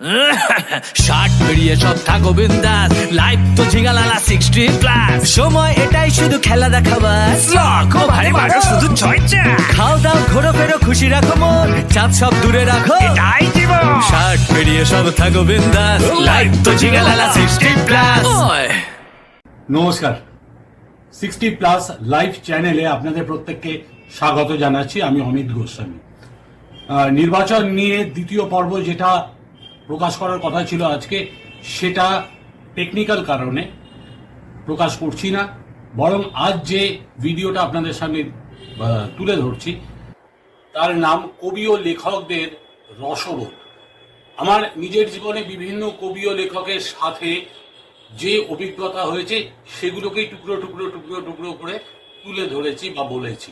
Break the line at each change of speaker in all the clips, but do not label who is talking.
ষাট পেরিয়ে সব থাকো বিন্দাস লাইফ তো ঝিঙালালা সিক্সটি প্লাস সময় এটাই শুধু খেলা দেখাবার লাখো ভাই মানুষ শুধু চর্চা খাও দাও ঘোরো ফেরো খুশি রাখো মন। চাপ সব দূরে রাখো। এটাই জীবন। ষাট পেরিয়ে সব থাকো বিন্দাস লাইফ তো ঝিঙালালা সিক্সটি প্লাস
নমস্কার। সিক্সটি প্লাস লাইভ চ্যানেলে আপনাদের প্রত্যেককে স্বাগত জানাচ্ছি। আমি অমিত গোস্বামী। আহ, নির্বাচন নিয়ে দ্বিতীয় পর্ব যেটা প্রকাশ করার কথা ছিল আজকে, সেটা টেকনিক্যাল কারণে প্রকাশ করছি না। বরং আজ যে ভিডিওটা আপনাদের সামনে তুলে ধরছি, তার নাম কবি ও লেখকদের রসবোধ। আমার নিজের জীবনে বিভিন্ন কবি ও লেখকের সাথে যে অভিজ্ঞতা হয়েছে, সেগুলোকেই টুকরো টুকরো টুকরো টুকরো করে তুলে ধরেছি বা বলেছি।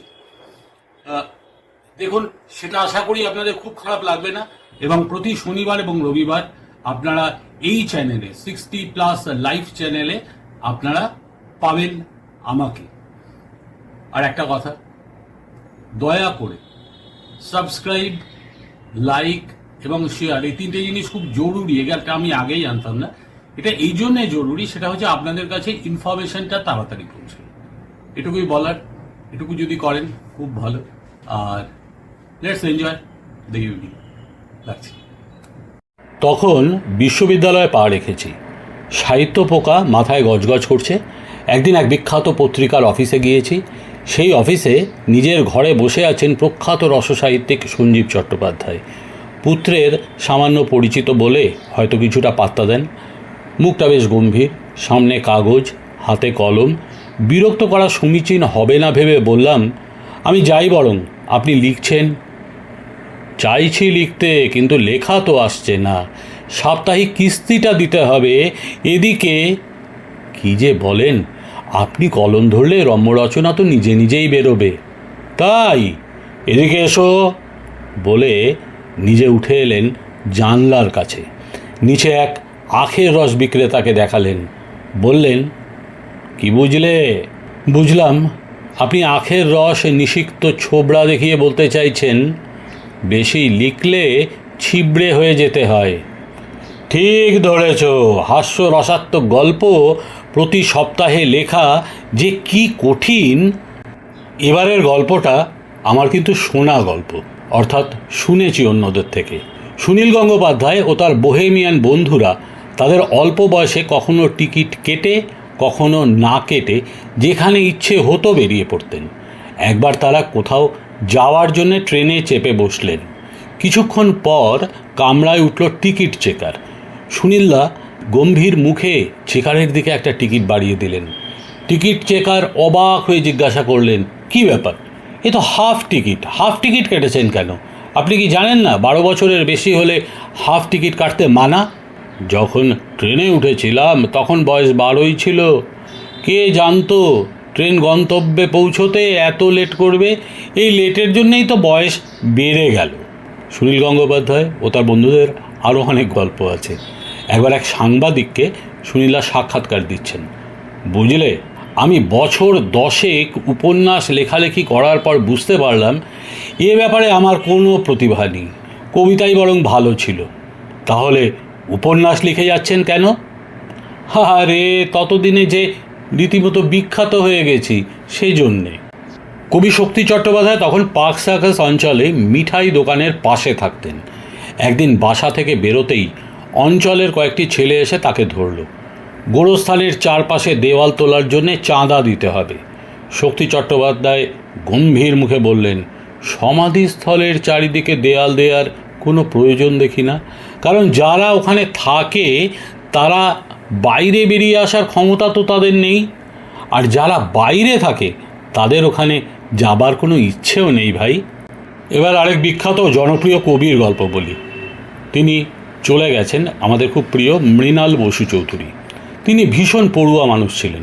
দেখুন, সেটা আশা করি আপনাদের খুব খারাপ লাগবে না। এবং প্রতি শনিবার এবং রবিবার আপনারা এই চ্যানেলে সিক্সটি প্লাস লাইভ চ্যানেলে আপনারা পাবেন আমাকে। আর একটা কথা, দয়া করে সাবস্ক্রাইব লাইক এবং শেয়ার এই তিনটে জিনিস খুব জরুরি এটা আমি আগেই জানতাম না। এটা এই জন্যে জরুরি, সেটা হচ্ছে আপনাদের কাছে ইনফরমেশনটা তাড়াতাড়ি পৌঁছে। এটুকুই বলার, এটুকু যদি করেন, খুব ভালো। আর লেটস এনজয় দ্য
তখন বিশ্ববিদ্যালয়ে পা রেখেছি। সাহিত্য পোকা মাথায় গজগজ করছে। একদিন এক বিখ্যাত পত্রিকার অফিসে গিয়েছি। সেই অফিসে নিজের ঘরে বসে আছেন প্রখ্যাত রসসাহিত্যিক সঞ্জীব চট্টোপাধ্যায়। পুত্রের সামান্য পরিচিত বলে হয়তো কিছুটা পাত্তা দেন। মুখটা বেশ গম্ভীর, সামনে কাগজ, হাতে কলম। বিরক্ত করা সমীচীন হবে না ভেবে বললাম, আমি যাই বরং, আপনি লিখছেন চাইছি লিখতে, কিন্তু লেখা তো আসছে না। সাপ্তাহিক কিস্তিটা দিতে হবে। এদিকে, কি যে বলেন, আপনি কলম ধরলে রম্য রচনা তো নিজে নিজেই বেরোবে। তাই, এদিকে এসো বলে নিজে উঠে এলেন জানলার কাছে। নিচে এক আখের রস বিক্রেতাকে দেখালেন। বললেন, কি বুঝলে? বুঝলাম। আপনি আখের রস নিষিক্ত ছোবড়া দেখিয়ে বলতে চাইছেন। বেশি লিখলে ছিবড়ে হয়ে যেতে হয়। ঠিক ধরেছ হাস্য রসাত্মক গল্প প্রতি সপ্তাহে লেখা যে কি কঠিন, এবারের গল্পটা আমার কিন্তু শোনা গল্প, অর্থাৎ শুনেছি অন্যদের থেকে। সুনীল গঙ্গোপাধ্যায় ও তার বোহেমিয়ান বন্ধুরা তাদের অল্প বয়সে কখনো টিকিট কেটে, কখনো না কেটে যেখানে ইচ্ছে হতো বেরিয়ে পড়তেন। একবার তারা কোথাও যাওয়ার জন্য ট্রেনে চেপে বসলেন। কিছুক্ষণ পর কামরায় উঠল টিকিট চেকার। সুনীলদা গম্ভীর মুখে চেকারের দিকে একটা টিকিট বাড়িয়ে দিলেন। টিকিট চেকার অবাক হয়ে জিজ্ঞাসা করলেন, কি ব্যাপার? এ তো হাফ টিকিট। হাফ টিকিট কেটেছেন কেন? আপনি কি জানেন না, বারো বছরের বেশি হলে হাফ টিকিট কাটতে মানা? যখন ট্রেনে উঠেছিলাম, তখন বয়স বারোই ছিল। কে জানতো ট্রেন গন্তব্যে পৌঁছোতে এত লেট করবে, এই লেটের জন্যেই তো বয়স বেড়ে গেল। সুনীল গঙ্গোপাধ্যায় ও তার বন্ধুদের আরও অনেক গল্প আছে। একবার এক সাংবাদিককে সুনীলা সাক্ষাৎকার দিচ্ছেন। বুঝলে, আমি বছর দশেক উপন্যাস লেখালেখি করার পর বুঝতে পারলাম, এ ব্যাপারে আমার কোনো প্রতিভা নেই। কবিতাই বরং ভালো ছিল। তাহলে উপন্যাস লিখে যাচ্ছেন কেন? আরে ততদিনে যে রীতিমতো বিখ্যাত হয়ে গেছি সেই জন্যে কবি শক্তি চট্টোপাধ্যায় তখন পার্ক সার্কাস অঞ্চলে মিঠাই দোকানের পাশে থাকতেন। একদিন বাসা থেকে বেরোতেই অঞ্চলের কয়েকটি ছেলে এসে তাকে ধরল। গোরস্থানের চারপাশে দেওয়াল তোলার জন্যে চাঁদা দিতে হবে। শক্তি চট্টোপাধ্যায় গম্ভীর মুখে বললেন, সমাধিস্থলের চারিদিকে দেয়াল দেওয়ার কোনো প্রয়োজন দেখি না। কারণ যারা ওখানে থাকে, তারা বাইরে বেরিয়ে আসার ক্ষমতা তো তাদের নেই। আর যারা বাইরে থাকে, তাদের ওখানে যাবার কোনো ইচ্ছেও নেই ভাই। এবার আরেক বিখ্যাত জনপ্রিয় কবির গল্প বলি। তিনি চলে গেছেন আমাদের খুব প্রিয় মৃণাল বসু চৌধুরী। তিনি ভীষণ পড়ুয়া মানুষ ছিলেন।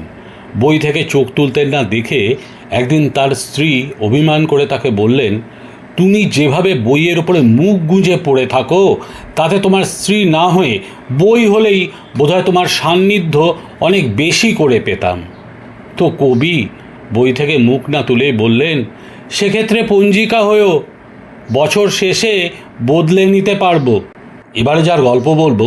বই থেকে চোখ তুলতেন না দেখে একদিন তার স্ত্রী অভিমান করে তাকে বললেন তুমি যেভাবে বইয়ের উপরে মুখ গুঁজে পড়ে থাকো, তাতে তোমার স্ত্রী না হয়ে বই হলেই বোধহয় তোমার সান্নিধ্য অনেক বেশি করে পেতাম। তো কবি বই থেকে মুখ না তুলেই বললেন, সেক্ষেত্রে পঞ্জিকা হয়েও বছর শেষে বদলে নিতে পারব। এবারে যার গল্প বলব,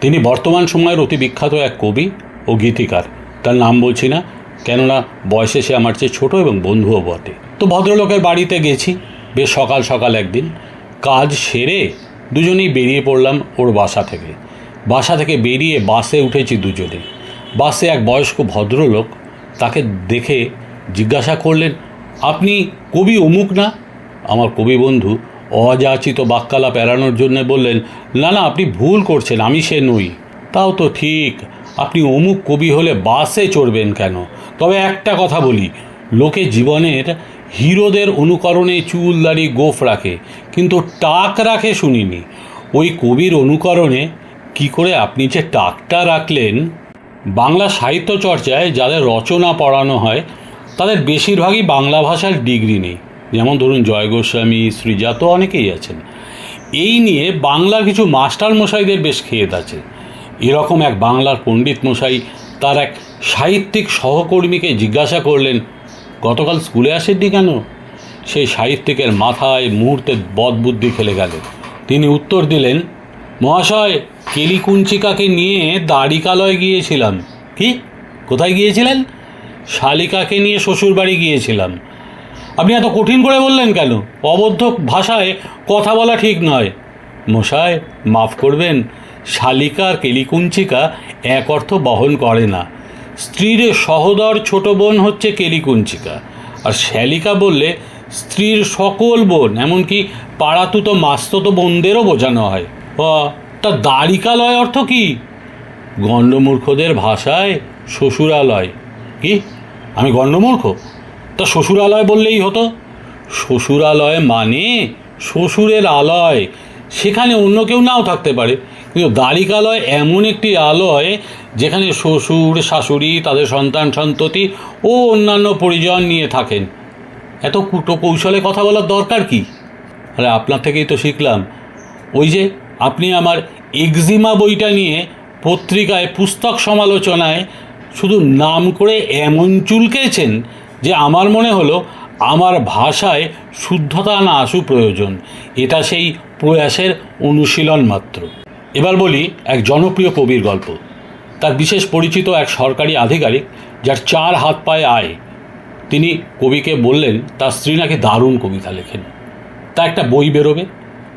তিনি বর্তমান সময়ের অতি বিখ্যাত এক কবি ও গীতিকার। তার নাম বলছি না, কেননা বয়সে সে আমার চেয়ে ছোট এবং বন্ধুও বটে। তো ভদ্রলোকের বাড়িতে গেছি। বেশ সকাল সকাল একদিন কাজ সেরে দুজনেই বেরিয়ে পড়লাম ওর বাসা থেকে। বাসা থেকে বেরিয়ে বাসে উঠেছি দুজনে। বাসে এক বয়স্ক ভদ্রলোক তাকে দেখে জিজ্ঞাসা করলেন, আপনি কবি অমুক না? আমার কবি বন্ধু অযাচিত বাক্যালাপ এড়ানোর জন্য বললেন, না না, আপনি ভুল করছেন, আমি সে নই। তাও তো ঠিক, আপনি অমুক কবি হলে বাসে চড়বেন কেন? তবে একটা কথা বলি, লোকে জীবনের হিরোদের অনুকরণে চুল, দাড়ি গোফ রাখে, কিন্তু টাক রাখে শুনিনি ওই কবির অনুকরণে কি করে আপনি যে টাকটা রাখলেন? বাংলা সাহিত্য চর্চায় যাদের রচনা পড়ানো হয়, তাদের বেশিরভাগই বাংলা ভাষার ডিগ্রি নেই। যেমন ধরুন জয় গোস্বামী শ্রীজাত অনেকেই আছেন। এই নিয়ে বাংলার কিছু মাস্টার মশাইদের বেশ খেদ আছে। এরকম এক বাংলার পণ্ডিত মশাই তার এক সাহিত্যিক সহকর্মীকে জিজ্ঞাসা করলেন গতকাল স্কুলে আসেননি কেন? সেই সাহিত্যিকের মাথায় মুহূর্তে বদবুদ্ধি খেলে গেল। তিনি উত্তর দিলেন, মহাশয়, কেলিকুঞ্চিকাকে নিয়ে দাড়িকালয় গিয়েছিলাম। কি? কোথায় গিয়েছিলেন? শালিকাকে নিয়ে শ্বশুরবাড়ি গিয়েছিলাম। আপনি এত কঠিন করে বললেন কেন? অবদ্ধ ভাষায় কথা বলা ঠিক নয়। মশায় মাফ করবেন, শালিকা আর কেলিকুঞ্চিকা এক অর্থ বহন করে না। স্ত্রীর সহদর ছোট বোন হচ্ছে কেলিকুঞ্চিকা। আর শ্যালিকা বললে, স্ত্রীর সকল বোন, এমনকি পাড়াতুত মাস্তত বোনদেরও বোঝানো হয়। তা দাড়িকালয় অর্থ কি? গণ্ডমূর্খদের ভাষায় শ্বশুরালয়। কি? আমি গণ্ডমূর্খ? তা শ্বশুরালয় বললেই হতো। শ্বশুরালয় মানে শ্বশুরের আলয়। সেখানে অন্য কেউ নাও থাকতে পারে। কিন্তু দ্বারিকালয় এমন একটি আলয় যেখানে শ্বশুর, শাশুড়ি, তাদের সন্তান, সন্ততি ও অন্যান্য পরিজন নিয়ে থাকেন। এত কুটো কৌশলে কথা বলার দরকার কি? আরে, আপনার থেকেই তো শিখলাম। ওই যে, আপনি আমার এক্সিমা বইটা নিয়ে পত্রিকায়, পুস্তক সমালোচনায় শুধু নাম করে এমন চুলকেছেন যে আমার মনে হলো আমার ভাষায় শুদ্ধতা না আসু প্রয়োজন। এটা সেই প্রয়াসের অনুশীলন মাত্র। এবার বলি এক জনপ্রিয় কবির গল্প। তার বিশেষ পরিচিত এক সরকারি আধিকারিক, যার চার হাত পায়ে আয়। তিনি কবিকে বললেন, তার স্ত্রী নাকি দারুণ কবিতা লেখেন। তা একটা বই বেরোবে।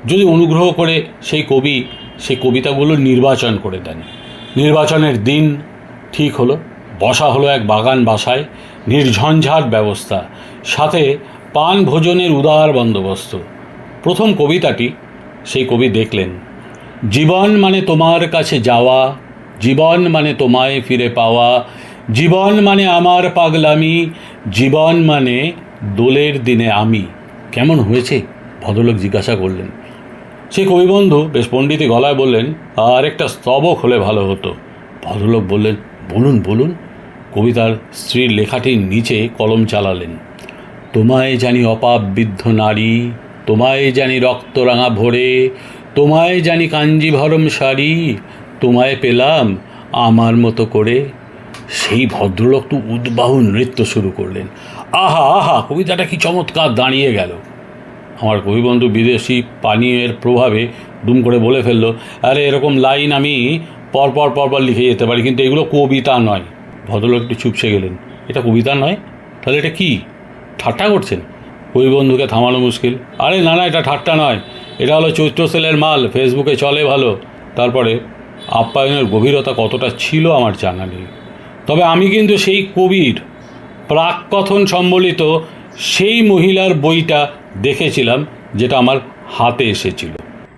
যদি অনুগ্রহ করে সেই কবি সেই কবিতাগুলো নির্বাচন করে দেন। নির্বাচনের দিন ঠিক হলো। বসা হলো এক বাগান বাসায়। নির্ঝঞ্ঝাট ব্যবস্থা। সাথে পান ভোজনের উদার বন্দোবস্ত। প্রথম কবিতাটি সেই কবি দেখলেন। জীবন মানে তোমার কাছে যাওয়া, জীবন মানে তোমায় ফিরে পাওয়া, জীবন মানে আমার পাগলামি, জীবন মানে দোলের দিনে আমি। কেমন হয়েছে? ভদ্রলোক জিজ্ঞাসা করলেন। সেই কবিবন্ধু বেশ পণ্ডিতি গলায় বললেন আর একটা স্তবক হলে ভালো হতো। ভদ্রলোক বললেন, বলুন বলুন। কবিতার স্ত্রীর লেখাটির নিচে কলম চালালেন। তোমায় জানি অপাপ বৃদ্ধ নারী, তোমায় জানি রক্তরাঙা ভরে তোমায় জানি কাঞ্জিভরম শাড়ি, তোমায় পেলাম আমার মতো করে। সেই ভদ্রলোক তো উদ্বাহু নৃত্য শুরু করলেন। আহা আহা, কবিতাটা কি চমৎকার দাঁড়িয়ে গেল। আমার কবিবন্ধু বিদেশি পানীয়ের প্রভাবে দুম করে বলে ফেলল, আরে, এরকম লাইন আমি পরপর পরপর লিখে যেতে পারি, কিন্তু এগুলো কবিতা নয়। ভদ্রলোক একটু চুপসে গেলেন। এটা কবিতা নয়? তাহলে এটা কি? ঠাট্টা করছেন? কবিবন্ধুকে থামানো মুশকিল। আরে, না না, এটা ঠাট্টা নয়। এটা হলো চৈত্র সেলের মাল, ফেসবুকে চলে ভালো। তারপরে আপ্যায়নের গভীরতা কতটা ছিল আমার জানা নেই। তবে আমি কিন্তু সেই কবির প্রাককথন সম্বলিত সেই মহিলার বইটা দেখেছিলাম, যেটা আমার হাতে এসেছিল।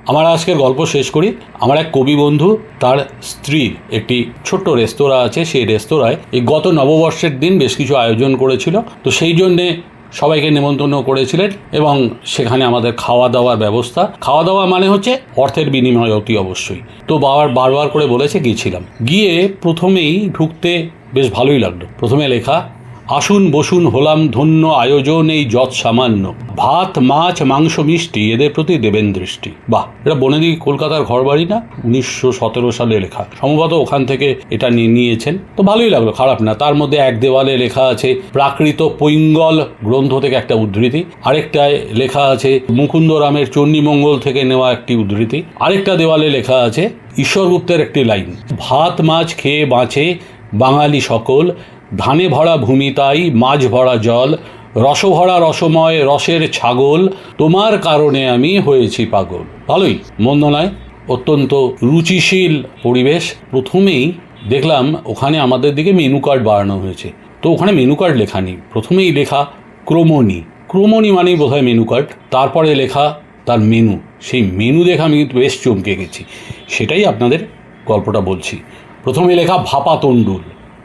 আমার আজকের গল্প শেষ করি। আমার এক কবি বন্ধু, তার স্ত্রীর একটি ছোট্ট রেস্তোরাঁ আছে। সেই রেস্তোরাঁয় এই গত নববর্ষের দিন বেশ কিছু আয়োজন করেছিল। তো সেই জন্যে সবাইকে নেমন্তন্ন করেছিলেন এবং সেখানে আমাদের খাওয়া দাওয়ার ব্যবস্থা। খাওয়া দাওয়া মানে হচ্ছে অর্থের বিনিময় অতি অবশ্যই। তো বাবার বারবার করে বলেছে গিয়েছিলাম। গিয়ে প্রথমেই ঢুকতে বেশ ভালোই লাগল। প্রথমে লেখা আসুন বসুন হলাম ধন্য আয়োজন এই যৎ সামান্য। ভাত, মাছ, মাংস, মিষ্টি, এদের প্রতি দেবেন দৃষ্টি। বাহ, এটা বনেদি কলকাতার ঘর বাড়ি না? উনিশশো সতেরো সালে লেখা। সম্ভবত ওখান থেকে এটা নিয়ে নিয়েছেন। তো ভালোই লাগল, খারাপ না। তার মধ্যে এক দেওয়ালে লেখা আছে, প্রাকৃত পৈঙ্গল গ্রন্থ থেকে একটা উদ্ধৃতি। আরেকটায় লেখা আছে মুকুন্দ রামের চণ্ডীমঙ্গল থেকে নেওয়া একটি উদ্ধৃতি। আরেকটা দেওয়ালে লেখা আছে, ঈশ্বরগুপ্তের একটি লাইন। ভাত, মাছ, খেয়ে বাঁচে বাঙালি সকল। ধানে ভরা ভূমি তাই, মাছ ভরা জল রসভরা রসময়, রসের ছাগল, তোমার কারণে আমি হয়েছি পাগল। ভালোই, মন্দ নয়, অত্যন্ত রুচিশীল পরিবেশ। প্রথমেই দেখলাম ওখানে আমাদের দিকে মেনু কার্ড বাড়ানো হয়েছে। তো ওখানে মেনু কার্ড লেখা নেই। প্রথমেই লেখা ক্রমণী। ক্রমণী মানেই বোধহয় মেনু কার্ড তারপরে লেখা তার মেনু সেই মেনু দেখে আমি কিন্তু বেশ চমকে গেছি। সেটাই আপনাদের গল্পটা বলছি। প্রথমে লেখা ভাপা তণ্ডুল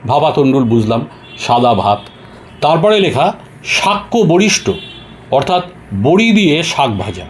ভাপা তণ্ডুল বুঝলাম, সাদা ভাত। তারপরে লেখা, শাক্য বরিষ্ঠ, অর্থাৎ বড়ি দিয়ে শাক ভাজা।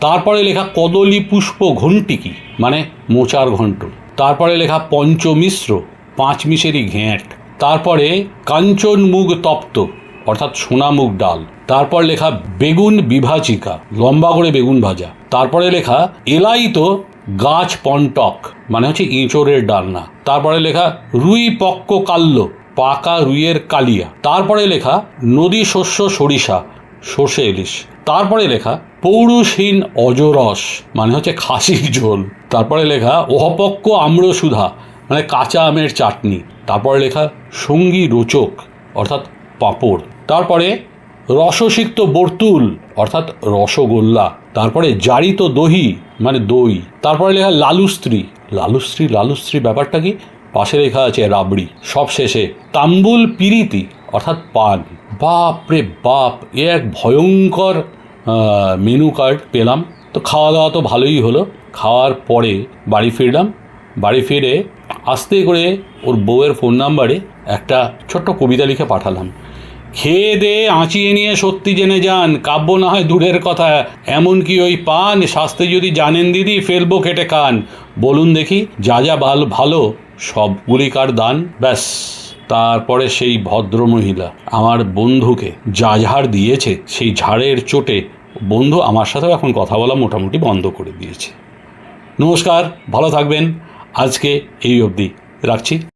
তারপরে লেখা, কদলী পুষ্প ঘণ্টিকি মানে মোচার ঘণ্ট তারপরে লেখা, পঞ্চমিশ্র পাঁচ মিশেরি ঘ্যাঁট। তারপরে, কাঞ্চন মুগ তপ্ত, অর্থাৎ সোনা মুগ ডাল। তারপর লেখা, বেগুন বিভাজিকা, লম্বা করে বেগুন ভাজা। তারপরে লেখা, এলাইতো গাছ পন্টক মানে হচ্ছে ইঁচড়ের ডালনা। তারপরে লেখা রুই পক্ক কাল্য পাকা রুইয়ের কালিয়া। তারপরে লেখা নদী শস্য সরিষা, সর্ষে ইলিশ। তারপরে লেখা পৌরুষহীন অজরস মানে হচ্ছে খাসির ঝোল। তারপরে লেখা অহপক্ক আম্রসুধা মানে কাঁচা আমের চাটনি। তারপরে লেখা সঙ্গী রোচক, অর্থাৎ পাঁপড়। তারপরে রসসিক্ত বর্তুল, অর্থাৎ রসগোল্লা। তারপরে জারিত দহি মানে দই। তারপরে লেখা লালুস্ত্রী লালুস্ত্রী লালুস্ত্রী ব্যাপারটা কি? পাশে লেখা আছে রাবড়ি। সব শেষে তাম্বুল পিরিতি, অর্থাৎ পান। বাপ রে বাপ, এ এক ভয়ঙ্কর মেনু কার্ড পেলাম। তো খাওয়া দাওয়া তো ভালোই হলো। খাওয়ার পরে বাড়ি ফিরলাম। বাড়ি ফিরে আস্তে করে ওর বউয়ের ফোন নাম্বারে একটা ছোট্ট কবিতা লিখে পাঠালাম। খেয়ে দে, আঁচিয়ে নিয়ে সত্যি জেনে যান, কাব্য না হয় দূরের কথা। এমনকি ওই পান শাস্তে যদি জানেন দিদি, ফেলব কেটে কান। বলুন দেখি, যা যা ভালো ভালো সবগুলিকার দান, ব্যাস। তারপরে সেই ভদ্র মহিলা, আমার বন্ধুকে যা ঝাড় দিয়েছে, সেই ঝাড়ের চোটে বন্ধু আমার সাথেও এখন কথা বলা মোটামুটি বন্ধ করে দিয়েছে। নমস্কার, ভালো থাকবেন। আজকে এই অবধি। রাখছি।